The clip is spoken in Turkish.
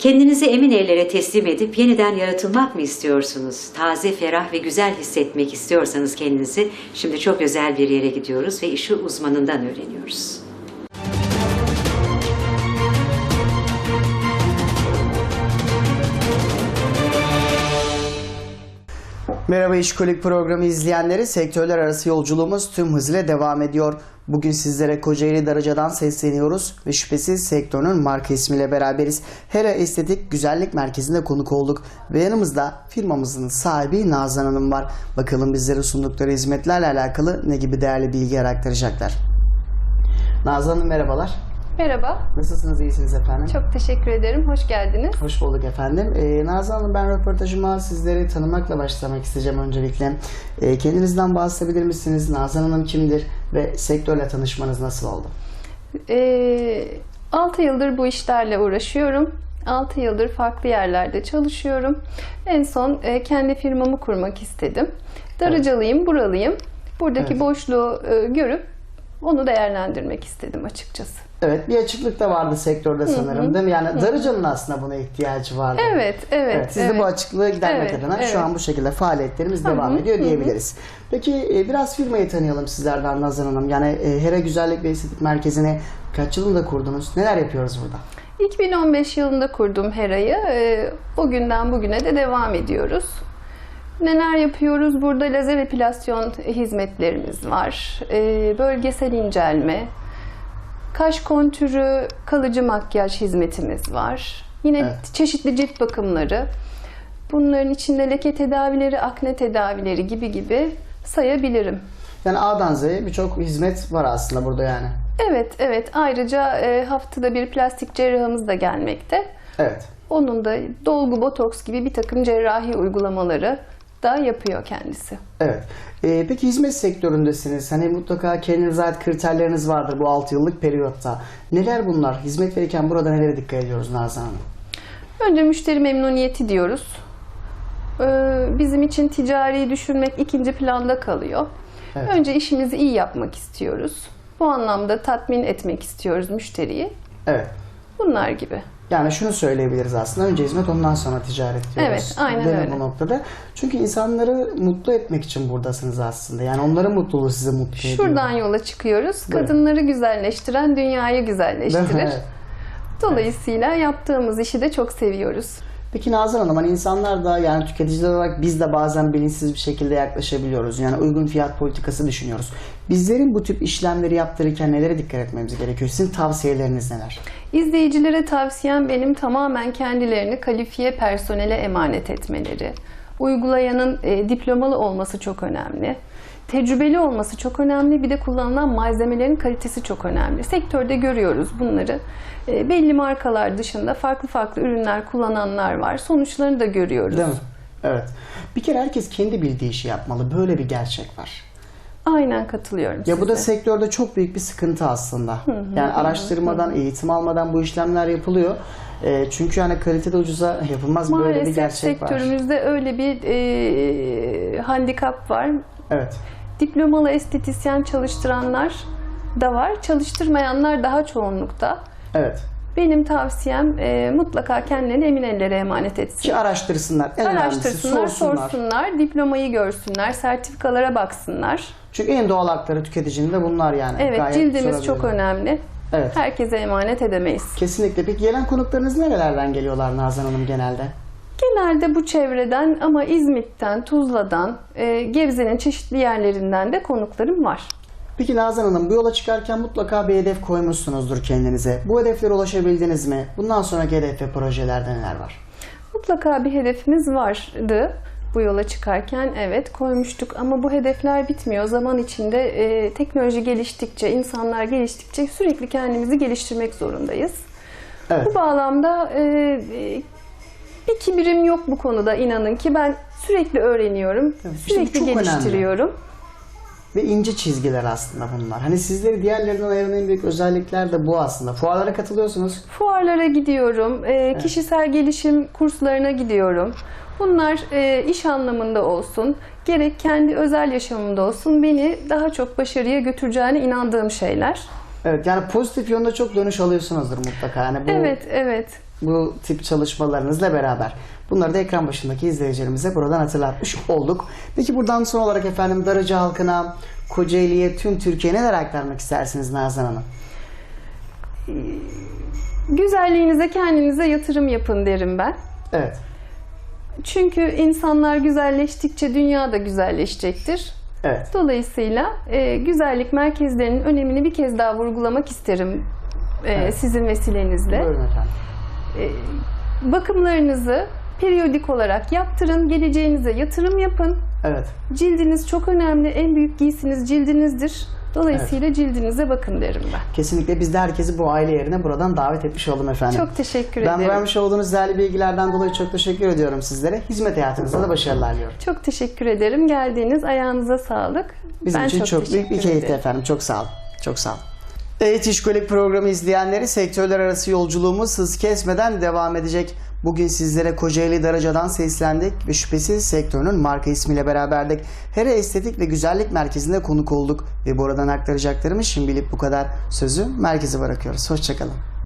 Kendinizi emin ellere teslim edip yeniden yaratılmak mı istiyorsunuz? Taze, ferah ve güzel hissetmek istiyorsanız kendinizi şimdi çok özel bir yere gidiyoruz ve işi uzmanından öğreniyoruz. Merhaba İşkolik programı izleyenleri. Sektörler arası yolculuğumuz tüm hızıyla devam ediyor. Bugün sizlere Kocaeli Darıca'dan sesleniyoruz ve şüphesiz sektörün marka ismiyle beraberiz. Hera Estetik Güzellik Merkezi'nde konuk olduk ve yanımızda firmamızın sahibi Nazan Hanım var. Bakalım bizlere sundukları hizmetlerle alakalı ne gibi değerli bilgi aktaracaklar. Nazan Hanım merhabalar. Merhaba, Nasılsınız? iyisiniz efendim? çok teşekkür ederim. Hoş geldiniz. Hoş bulduk efendim. Ee, Nazan Hanım ben röportajıma sizleri tanımakla başlamak isteyeceğim öncelikle. Ee, kendinizden bahsedebilir misiniz? Nazan Hanım kimdir ve sektörle tanışmanız nasıl oldu? Ee, 6 yıldır bu işlerle uğraşıyorum. 6 yıldır farklı yerlerde çalışıyorum. En son e, kendi firmamı kurmak istedim. Darıcalıyım, buralıyım. Buradaki Evet. boşluğu e, görüp onu değerlendirmek istedim açıkçası. Evet bir açıklık da vardı sektörde sanırım değil mi? Yani Darıca'nın aslında buna ihtiyacı vardı. Evet, evet. Siz de bu evet. açıklığı gidermek Evet, adına evet. şu an bu şekilde faaliyetlerimiz devam ediyor diyebiliriz. Peki e, biraz firmayı tanıyalım sizlerden Nazan Hanım. Yani e, Hera Güzellik ve Estetik Merkezi'ni kaç yılında kurdunuz? Neler yapıyoruz burada? 2015 yılında kurdum Hera'yı. O günden bugüne de devam ediyoruz. Neler yapıyoruz? Burada lazer epilasyon hizmetlerimiz var. Ee, Bölgesel incelme, kaş kontürü, kalıcı makyaj hizmetimiz var. Yine Evet. çeşitli cilt bakımları. Bunların içinde leke tedavileri, akne tedavileri gibi gibi sayabilirim. Yani A'dan Z'ye birçok hizmet var aslında burada yani. Evet, evet. Ayrıca e, haftada bir plastik cerrahımız da gelmekte. Evet. Onun da dolgu, botoks gibi bir takım cerrahi uygulamaları da yapıyor kendisi. Evet. Ee, peki hizmet sektöründesiniz. Hani mutlaka kendinize ait kriterleriniz vardır bu 6 yıllık periyotta. Neler bunlar? Hizmet verirken burada nelere dikkat ediyoruz Nazan Hanım? Önce müşteri memnuniyeti diyoruz. Ee, Bizim için ticari düşünmek ikinci planda kalıyor. Evet. Önce işimizi iyi yapmak istiyoruz. Bu anlamda tatmin etmek istiyoruz müşteriyi. Evet. Bunlar gibi. Yani şunu söyleyebiliriz aslında. Önce hizmet ondan sonra ticaret diyoruz. Evet, aynen Değil öyle. bu noktada. Çünkü insanları mutlu etmek için buradasınız aslında. Yani onların mutluluğu sizi mutlu ediyor. Şuradan yola çıkıyoruz. Buyurun. Kadınları güzelleştiren dünyayı güzelleştirir. Dolayısıyla yaptığımız işi de çok seviyoruz. Peki Nazan Hanım hani insanlar da yani tüketiciler olarak biz de bazen bilinçsiz bir şekilde yaklaşabiliyoruz. Yani uygun fiyat politikası düşünüyoruz. Bizlerin bu tip işlemleri yaptırırken nelere dikkat etmemiz gerekiyor? Sizin tavsiyeleriniz neler? İzleyicilere tavsiyem benim tamamen kendilerini kalifiye personele emanet etmeleri. Uygulayanın e, diplomalı olması çok önemli. Tecrübeli olması çok önemli. Bir de kullanılan malzemelerin kalitesi çok önemli. Sektörde görüyoruz bunları. E, belli markalar dışında farklı farklı ürünler kullananlar var. Sonuçlarını da görüyoruz. Değil mi? Evet. Bir kere herkes kendi bildiği işi yapmalı. Böyle bir gerçek var. Aynen katılıyorum Ya bu da size. sektörde çok büyük bir sıkıntı aslında. Yani araştırmadan, eğitim almadan bu işlemler yapılıyor. E, çünkü hani kalitede ucuza yapılmaz böyle bir Maalesef gerçek var. sektörümüzde öyle bir e, handikap var. Evet. Diplomalı estetisyen çalıştıranlar da var. Çalıştırmayanlar daha çoğunlukta. Evet. Benim tavsiyem e, mutlaka kendilerini emin ellere emanet etsin. Ki araştırsınlar. En Araştırsınlar, sorsunlar. sorsunlar, diplomayı görsünler, sertifikalara baksınlar. Çünkü en doğal hakları tüketicinin de bunlar yani. Evet, Gayet cildimiz çok önemli. Evet. Herkese emanet edemeyiz. Kesinlikle. Peki gelen konuklarınız nerelerden geliyorlar Nazan Hanım genelde? Genelde bu çevreden ama İzmit'ten, Tuzla'dan, e, Gebze'nin çeşitli yerlerinden de konuklarım var. Peki Nazan Hanım bu yola çıkarken mutlaka bir hedef koymuşsunuzdur kendinize. Bu hedeflere ulaşabildiniz mi? Bundan sonraki hedef ve projelerde neler var? Mutlaka bir hedefimiz vardı bu yola çıkarken evet koymuştuk ama bu hedefler bitmiyor. Zaman içinde e, teknoloji geliştikçe, insanlar geliştikçe sürekli kendimizi geliştirmek zorundayız. Evet. Bu bağlamda e, bir kibirim yok bu konuda inanın ki ben sürekli öğreniyorum, işte bu sürekli çok önemli. geliştiriyorum. Ve ince çizgiler aslında bunlar. Hani sizleri diğerlerinden ayıran en büyük özellikler de bu aslında. Fuarlara katılıyorsunuz. Fuarlara gidiyorum, e, kişisel gelişim kurslarına gidiyorum. Bunlar e, iş anlamında olsun, gerek kendi özel yaşamımda olsun beni daha çok başarıya götüreceğine inandığım şeyler. Evet yani pozitif yönde çok dönüş alıyorsunuzdur mutlaka. Yani bu Evet, evet. Bu tip çalışmalarınızla beraber. Bunları da ekran başındaki izleyicilerimize buradan hatırlatmış olduk. Peki buradan son olarak efendim Darıca halkına, Kocaeli'ye, tüm Türkiye'ye neler aktarmak istersiniz Nazan Hanım? Güzelliğinize kendinize yatırım yapın derim ben. Evet. Çünkü insanlar güzelleştikçe dünya da güzelleşecektir. Evet. Dolayısıyla e, güzellik merkezlerinin önemini bir kez daha vurgulamak isterim e, Evet. sizin vesilenizle. Buyurun efendim. Bakımlarınızı periyodik olarak yaptırın, geleceğinize yatırım yapın. Evet. Cildiniz çok önemli, en büyük giysiniz cildinizdir. Dolayısıyla cildinize bakın derim ben. Kesinlikle biz de herkesi bu aile yerine buradan davet etmiş oldum efendim. Çok teşekkür ben ederim. vermiş olduğunuz değerli bilgilerden dolayı çok teşekkür ediyorum sizlere. Hizmet hayatınızda da başarılar diliyorum. Çok teşekkür ederim. Geldiğiniz ayağınıza sağlık. Bizim ben için çok, büyük teşekkür bir keyifti efendim. Çok sağ olun. Çok sağ olun. Evet programı izleyenleri sektörler arası yolculuğumuz hız kesmeden devam edecek. Bugün sizlere Kocaeli Darıca'dan seslendik ve şüphesiz sektörünün marka ismiyle beraberdik. Hera Estetik ve Güzellik Merkezi'nde konuk olduk ve buradan aktaracaklarımız şimdilik bu kadar. Sözü merkeze bırakıyoruz. Hoşçakalın.